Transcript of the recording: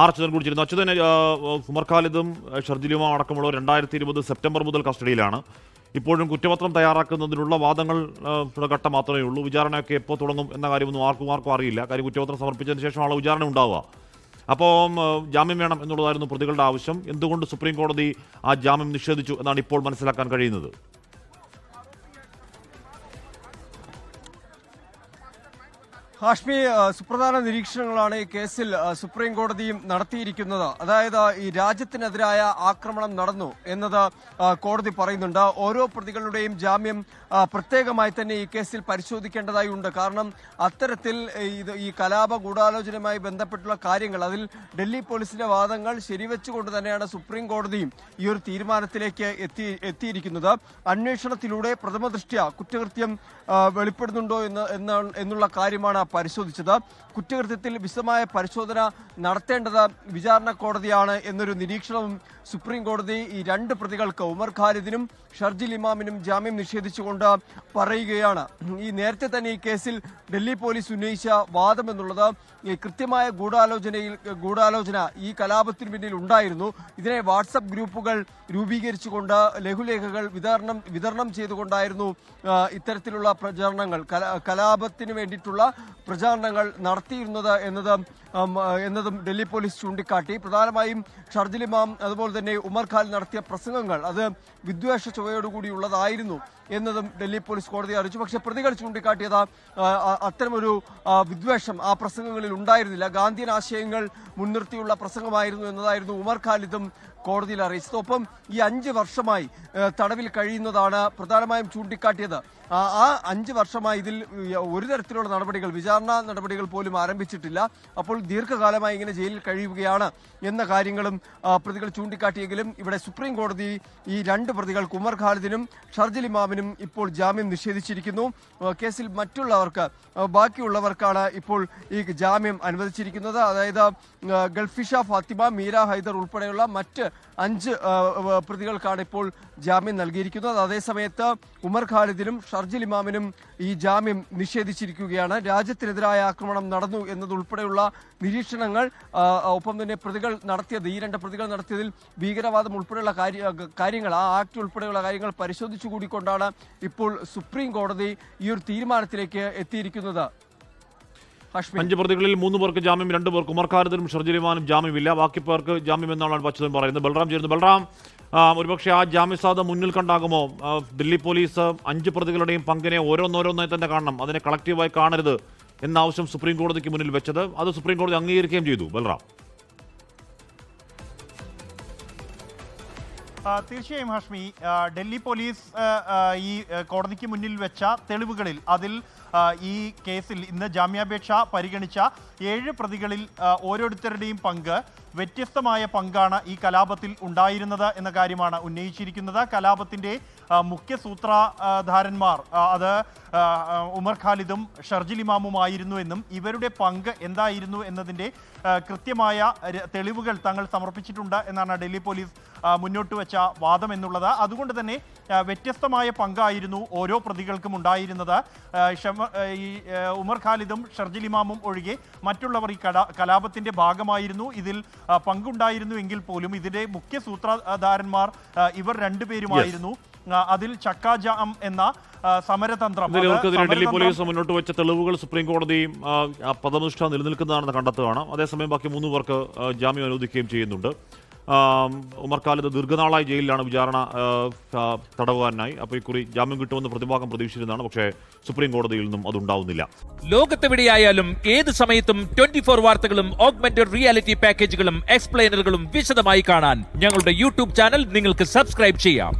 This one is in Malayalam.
ആർ അച്യുതൻ കുടിച്ചിരുന്നു. അച്യുതൻ ഉമർ ഖാലിദും ഷർജിലുമ അടക്കമുള്ളവർ രണ്ടായിരത്തി ഇരുപത് സെപ്റ്റംബർ മുതൽ കസ്റ്റഡിയിലാണ്. ഇപ്പോഴും കുറ്റപത്രം തയ്യാറാക്കുന്നതിനുള്ള വാദങ്ങൾ ഘട്ടം മാത്രമേ ഉള്ളൂ. വിചാരണയൊക്കെ എപ്പോൾ തുടങ്ങും എന്ന കാര്യമൊന്നും ആർക്കും ആർക്കും അറിയില്ല. കാര്യം കുറ്റപത്രം സമർപ്പിച്ചതിന് ശേഷമാണ് വിചാരണ ഉണ്ടാവുക. അപ്പോൾ ജാമ്യം വേണം എന്നുള്ളതായിരുന്നു പ്രതികളുടെ ആവശ്യം. എന്തുകൊണ്ട് സുപ്രീം കോടതി ആ ജാമ്യം നിഷേധിച്ചു എന്നാണ് ഇപ്പോൾ മനസ്സിലാക്കാൻ കഴിയുന്നത്? ഹാഷ്മി സുപ്രധാന നിരീക്ഷണങ്ങളാണ് ഈ കേസിൽ സുപ്രീം കോടതിയും നടത്തിയിരിക്കുന്നത്. അതായത് ഈ രാജ്യത്തിനെതിരായ ആക്രമണം നടന്നു എന്നത് കോടതി പറയുന്നുണ്ട്. ഓരോ പ്രതികളുടെയും ജാമ്യം പ്രത്യേകമായി തന്നെ ഈ കേസിൽ പരിശോധിക്കേണ്ടതായി ഉണ്ട്. കാരണം അത്തരത്തിൽ ഇത് ഈ കലാപ ഗൂഢാലോചനയുമായി ബന്ധപ്പെട്ടുള്ള കാര്യങ്ങൾ അതിൽ ഡൽഹി പോലീസിന്റെ വാദങ്ങൾ ശരിവെച്ചുകൊണ്ട് തന്നെയാണ് സുപ്രീം കോടതിയും ഈ ഒരു തീരുമാനത്തിലേക്ക് എത്തി എത്തിയിരിക്കുന്നത്. അന്വേഷണത്തിലൂടെ പ്രഥമ ദൃഷ്ട്യ കുറ്റകൃത്യം വെളിപ്പെടുന്നുണ്ടോ എന്ന- എന്നുള്ള കാര്യമാണ് പരിശോധിച്ചത്. കുറ്റകൃത്യത്തിൽ വിശദമായ പരിശോധന നടത്തേണ്ടത് വിചാരണ കോടതിയാണ് എന്നൊരു നിരീക്ഷണവും സുപ്രീം കോടതി ഈ രണ്ട് പ്രതികൾക്ക് ഉമർ ഖാലിദിനും ഷർജിൽ ഇമാമിനും ജാമ്യം നിഷേധിച്ചുകൊണ്ട് പറയുകയാണ്. ഈ നേരത്തെ തന്നെ ഈ കേസിൽ ഡൽഹി പോലീസ് ഉന്നയിച്ച വാദം എന്നുള്ളത് കൃത്യമായ ഗൂഢാലോചനയിൽ ഗൂഢാലോചന ഈ കലാപത്തിന് പിന്നിൽ ഉണ്ടായിരുന്നു. ഇതിനെ വാട്സപ്പ് ഗ്രൂപ്പുകൾ രൂപീകരിച്ചുകൊണ്ട് ലഘുലേഖകൾ വിതരണം വിതരണം ചെയ്തുകൊണ്ടായിരുന്നു ഇത്തരത്തിലുള്ള പ്രചരണങ്ങൾ. കല- കലാപത്തിന് വേണ്ടിയിട്ടുള്ള പ്രചാരണങ്ങൾ നടത്തിയിരുന്നത് എന്നത് എന്നതും ഡൽഹി പോലീസ് ചൂണ്ടിക്കാട്ടി. പ്രധാനമായും ഷർജിൽ ഇമാം അതുപോലെ തന്നെ ഉമർ ഖാൽ നടത്തിയ പ്രസംഗങ്ങൾ അത് വിദ്വേഷ ചുവയോടുകൂടിയുള്ളതായിരുന്നു എന്നതും ഡൽഹി പോലീസ് കോടതി അറിയിച്ചു. പക്ഷേ പ്രതികൾ ചൂണ്ടിക്കാട്ടിയത് അത്തരമൊരു വിദ്വേഷം ആ പ്രസംഗങ്ങളിൽ ഉണ്ടായിരുന്നില്ല. ഗാന്ധിയൻ ആശയങ്ങൾ മുൻനിർത്തിയുള്ള പ്രസംഗമായിരുന്നു എന്നതായിരുന്നു ഉമർ ഖാലിദും കോടതിയിൽ അറിയിച്ചത്. ഒപ്പം ഈ അഞ്ച് വർഷമായി തടവിൽ കഴിയുന്നതാണ് പ്രധാനമായും ചൂണ്ടിക്കാട്ടിയത്. ആ അഞ്ച് വർഷമായി ഇതിൽ ഒരു തരത്തിലുള്ള നടപടികൾ വിചാരണ നടപടികൾ പോലും ആരംഭിച്ചിട്ടില്ല. അപ്പോൾ ദീർഘകാലമായി ഇങ്ങനെ ജയിലിൽ കഴിയുകയാണ് എന്ന കാര്യങ്ങളും പ്രതികൾ ചൂണ്ടിക്കാട്ടിയെങ്കിലും ഇവിടെ സുപ്രീം കോടതി ഈ രണ്ട് പ്രതികൾ ഉമർ ഖാലിദിനും ഷർജിൽ ഇമാമിനും ഇപ്പോൾ ജാമ്യം നിഷേധിച്ചിരിക്കുന്നു. കേസിൽ മറ്റുള്ളവർക്ക് ബാക്കിയുള്ളവർക്കാണ് ഇപ്പോൾ ഈ ജാമ്യം അനുവദിച്ചിരിക്കുന്നത്. അതായത് ഗൾഫിഷ ഫാത്തിമ മീര ഹൈദർ ഉൾപ്പെടെയുള്ള മറ്റ് അഞ്ച് പ്രതികൾക്കാണ് ഇപ്പോൾ ജാമ്യം നൽകിയിരിക്കുന്നത്. അതേസമയത്ത് ഉമർ ഖാലിദിനും ഷർജിൽ ഇമാമിനും ഈ ജാമ്യം നിഷേധിച്ചിരിക്കുകയാണ്. രാജ്യത്തിനെതിരായ ആക്രമണം നടന്നു എന്നതുൾപ്പെടെയുള്ള നിരീക്ഷണങ്ങൾ ഒപ്പം തന്നെ പ്രതികൾ നടത്തിയത് ഈ രണ്ട് പ്രതികൾ നടത്തിയതിൽ ഭീകരവാദം ഉൾപ്പെടെയുള്ള കാര്യ- കാര്യങ്ങൾ ആ ആക്ട് ഉൾപ്പെടെയുള്ള കാര്യങ്ങൾ പരിശോധിച്ചു കൂടിക്കൊണ്ടാണ് ഇപ്പോൾ സുപ്രീം കോടതി ഈ ഒരു തീരുമാനത്തിലേക്ക് എത്തിയിരിക്കുന്നത്. അഞ്ച് പ്രതികളിൽ മൂന്ന് പേർക്ക് ജാമ്യം രണ്ട് പേർക്ക് ഉമർ ഖാലിദിനും ഷർജിലിമാനും ജാമ്യമില്ല. ബാക്കി പേർക്ക് ജാമ്യം എന്നാണ് പച്ചതൻ പറയുന്നത്. ബൽറാം ചേരുന്നു. ബൽറാം ഒരുപക്ഷെ ആ ജാമ്യസാധ്യത മുന്നിൽ കണ്ടാകുമോ? ദില്ലി പോലീസ് അഞ്ച് പ്രതികളുടെയും പങ്കിനെ ഓരോന്നോരോന്നായി തന്നെ കാണണം. അതിനെ കളക്റ്റീവായി കാണരുത് എന്ന ആവശ്യം സുപ്രീം കോടതിക്ക് മുന്നിൽ വെച്ചത് അത് സുപ്രീം കോടതി അംഗീകരിക്കുകയും ചെയ്തു. ബൽറാം. ആ, തീർച്ചയായും ഹാഷ്മി ഡൽഹി പോലീസ് ഈ കോടതിക്ക് മുന്നിൽ വെച്ച തെളിവുകളിൽ അതിൽ ഈ കേസിൽ ഇന്ന് ജാമ്യാപേക്ഷ പരിഗണിച്ച ഏഴ് പ്രതികളിൽ ഓരോരുത്തരുടെയും പങ്ക് വ്യത്യസ്തമായ പങ്കാണ് ഈ കലാപത്തിൽ ഉണ്ടായിരുന്നത് എന്ന കാര്യമാണ് ഉന്നയിച്ചിരിക്കുന്നത്. കലാപത്തിന്റെ മുഖ്യ സൂത്രധാരന്മാർ അത് ഉമർ ഖാലിദും ഷർജിൽ ഇമാമുമായിരുന്നു എന്നും ഇവരുടെ പങ്ക് എന്തായിരുന്നു എന്നതിന്റെ കൃത്യമായ തെളിവുകൾ തങ്ങൾ സമർപ്പിച്ചിട്ടുണ്ട് എന്നാണ് ഡൽഹി പോലീസ് മുന്നോട്ട് വെച്ച വാദം എന്നുള്ളത്. അതുകൊണ്ട് തന്നെ വ്യത്യസ്തമായ പങ്കായിരുന്നു ഓരോ പ്രതികൾക്കും ഉണ്ടായിരുന്നത്. ഈ ഉമർ ഖാലിദും ഷർജിൽ ഇമാമും ഒഴികെ മറ്റുള്ളവർ ഈ കലാ കലാപത്തിന്റെ ഭാഗമായിരുന്നു. ഇതിൽ പങ്കുണ്ടായിരുന്നു എങ്കിൽ പോലും ഇതിന്റെ മുഖ്യ സൂത്രധാരന്മാർ ഇവർ രണ്ടുപേരുമായിരുന്നു. അതിൽ ചക്കാജാം എന്ന സമരതന്ത്രം ഡൽഹി പോലീസ് മുന്നോട്ട് വെച്ച തെളിവുകൾ സുപ്രീം കോടതി ആ, ആ പദനിഷ്ഠ നിലനിൽക്കുന്നതാണെന്ന് കണ്ടെത്തുകയാണ്. അതേസമയം ബാക്കി മൂന്ന് പേർക്ക് ജാമ്യം അനുവദിക്കുകയും ചെയ്യുന്നുണ്ട്. ഉമർ ഖാലിദ് ദീർഘനാളായി ജയിലിലാണ് വിചാരണ തടവുകാരനായി. അപ്പോൾ ഇക്കുറി ജാമ്യം കിട്ടുമെന്ന് പ്രതിഭാഗം പ്രതീക്ഷിച്ചിരുന്നതാണ്. പക്ഷേ സുപ്രീം കോടതിയിൽ നിന്നും അതുണ്ടാവുന്നില്ല ലോകത്തെവിടെയായാലും ഏത് സമയത്തും ട്വന്റി ഫോർ വാർത്തകളും ഓഗ്മെന്റഡ് റിയാലിറ്റി പാക്കേജുകളും എക്സ്പ്ലെയിനറുകളും വിശദമായി കാണാൻ ഞങ്ങളുടെ യൂട്യൂബ് ചാനൽ നിങ്ങൾക്ക് സബ്സ്ക്രൈബ് ചെയ്യാം.